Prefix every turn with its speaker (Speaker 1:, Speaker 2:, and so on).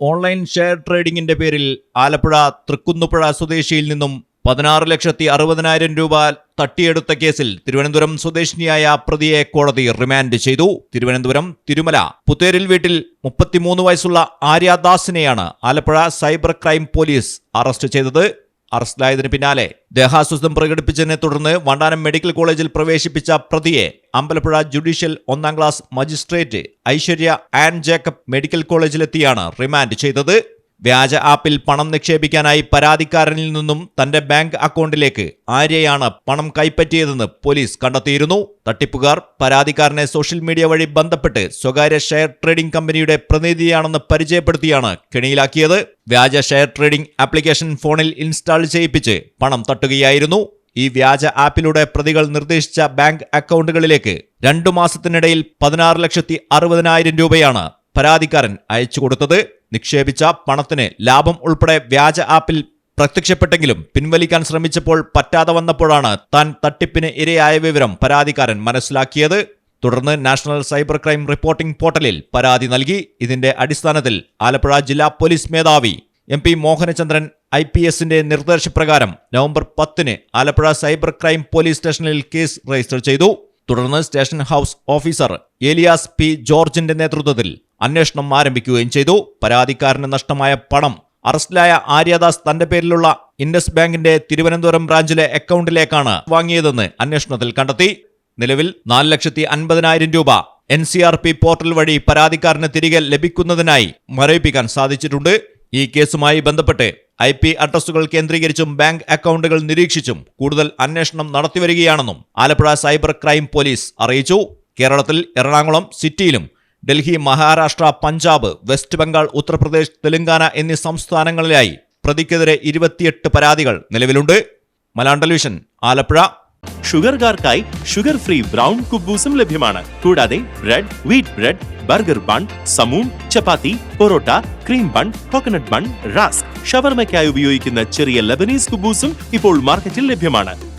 Speaker 1: Online share ട്രേഡിംഗിന്റെ പേരിൽ ആലപ്പുഴ തൃക്കുന്നുപുഴ സ്വദേശിയിൽ നിന്നും പതിനാറ് ലക്ഷത്തി അറുപതിനായിരം രൂപ തട്ടിയെടുത്ത കേസിൽ തിരുവനന്തപുരം സ്വദേശിനിയായ പ്രതിയെ കോടതി റിമാൻഡ് ചെയ്തു. തിരുവനന്തപുരം തിരുമല പുത്തേരിൽ വീട്ടിൽ മുപ്പത്തിമൂന്ന് വയസ്സുള്ള ആര്യദാസിനെയാണ് Alappuzha cyber crime police arrest ചെയ്തത്. അറസ്റ്റിലായതിനു പിന്നാലെ ദേഹാസ്വസ്ഥം പ്രകടിപ്പിച്ചതിനെ തുടർന്ന് വണ്ടാനം മെഡിക്കൽ കോളേജിൽ പ്രവേശിപ്പിച്ച പ്രതിയെ അമ്പലപ്പുഴ ജുഡീഷ്യൽ ഒന്നാം class magistrate Aishwarya and Jacob medical കോളേജിലെത്തിയാണ് remand ചെയ്തത്. വ്യാജ ആപ്പിൽ പണം നിക്ഷേപിക്കാനായി പരാതിക്കാരനിൽ നിന്നും തന്റെ ബാങ്ക് അക്കൗണ്ടിലേക്ക് ആര്യയാണ് പണം കൈപ്പറ്റിയതെന്ന് പോലീസ് കണ്ടെത്തിയിരുന്നു. തട്ടിപ്പുകാർ പരാതിക്കാരനെ സോഷ്യൽ മീഡിയ വഴി ബന്ധപ്പെട്ട് സ്വകാര്യ ഷെയർ ട്രേഡിംഗ് കമ്പനിയുടെ പ്രതിനിധിയാണെന്ന് പരിചയപ്പെടുത്തിയാണ് കെണിയിലാക്കിയത്. വ്യാജ ഷെയർ ട്രേഡിംഗ് ആപ്ലിക്കേഷൻ ഫോണിൽ ഇൻസ്റ്റാൾ ചെയ്യിപ്പിച്ച് പണം തട്ടുകയായിരുന്നു. ഈ വ്യാജ ആപ്പിലൂടെ പ്രതികൾ നിർദ്ദേശിച്ച ബാങ്ക് അക്കൗണ്ടുകളിലേക്ക് രണ്ടു മാസത്തിനിടയിൽ പതിനാറ് ലക്ഷത്തി അറുപതിനായിരം രൂപയാണ് പരാതിക്കാരൻ അയച്ചു കൊടുത്തത് നിക്ഷേപിച്ച പണത്തിന് ലാഭം ഉൾപ്പെടെ വ്യാജ ആപ്പിൽ പ്രത്യക്ഷപ്പെട്ടെങ്കിലും പിൻവലിക്കാൻ ശ്രമിച്ചപ്പോൾ പറ്റാതെ വന്നപ്പോഴാണ് താൻ തട്ടിപ്പിന് ഇരയായ വിവരം പരാതിക്കാരൻ മനസ്സിലാക്കിയത്. തുടർന്ന് നാഷണൽ സൈബർ ക്രൈം റിപ്പോർട്ടിംഗ് പോർട്ടലിൽ പരാതി നൽകി. ഇതിന്റെ അടിസ്ഥാനത്തിൽ ആലപ്പുഴ ജില്ലാ പോലീസ് മേധാവി M P Mohanachandran I P എസിന്റെ നിർദ്ദേശപ്രകാരം നവംബർ പത്തിന് ആലപ്പുഴ സൈബർ ക്രൈം പോലീസ് സ്റ്റേഷനിൽ കേസ് രജിസ്റ്റർ ചെയ്തു. തുടർന്ന് station house officer Elias P ജോർജിന്റെ നേതൃത്വത്തിൽ അന്വേഷണം ആരംഭിക്കുകയും ചെയ്തു. പരാതിക്കാരന് നഷ്ടമായ പണം. അറസ്റ്റിലായ ആര്യദാസ് തന്റെ പേരിലുള്ള ഇൻഡസ് ബാങ്കിന്റെ തിരുവനന്തപുരം ബ്രാഞ്ചിലെ അക്കൗണ്ടിലേക്കാണ് വാങ്ങിയതെന്ന് അന്വേഷണത്തിൽ കണ്ടെത്തി. നിലവിൽ നാല് ലക്ഷത്തി അൻപതിനായിരം രൂപ N C R P portal വഴി പരാതിക്കാരന് തിരികെ ലഭിക്കുന്നതിനായി മരവിപ്പിക്കാൻ സാധിച്ചിട്ടുണ്ട്. ഈ കേസുമായി ബന്ധപ്പെട്ട് ഐ പി അഡ്രസ്സുകൾ കേന്ദ്രീകരിച്ചും ബാങ്ക് അക്കൗണ്ടുകൾ നിരീക്ഷിച്ചും കൂടുതൽ അന്വേഷണം നടത്തിവരികയാണെന്നും ആലപ്പുഴ സൈബർ ക്രൈം പോലീസ് അറിയിച്ചു. കേരളത്തിൽ എറണാകുളം സിറ്റിയിലും ഡൽഹി മഹാരാഷ്ട്ര പഞ്ചാബ് വെസ്റ്റ് ബംഗാൾ ഉത്തർപ്രദേശ് തെലങ്കാന എന്നീ സംസ്ഥാനങ്ങളിലായി പ്രതിക്കെതിരെ ഇരുപത്തിയെട്ട് പരാതികൾ നിലവിലുണ്ട്. മലയാളം ടെലിവിഷൻ ആലപ്പുഴ.
Speaker 2: ഷുഗർകാർക്കായി ഷുഗർ ഫ്രീ ബ്രൗൺ കുബൂസും ലഭ്യമാണ്. കൂടാതെ bread wheat bread burger bun സമൂൺ chapati parotta cream bun coconut bun rusk. ഷവർമയ്ക്കായി ഉപയോഗിക്കുന്ന ചെറിയ ലബനീസ് കുബൂസും ഇപ്പോൾ മാർക്കറ്റിൽ ലഭ്യമാണ്.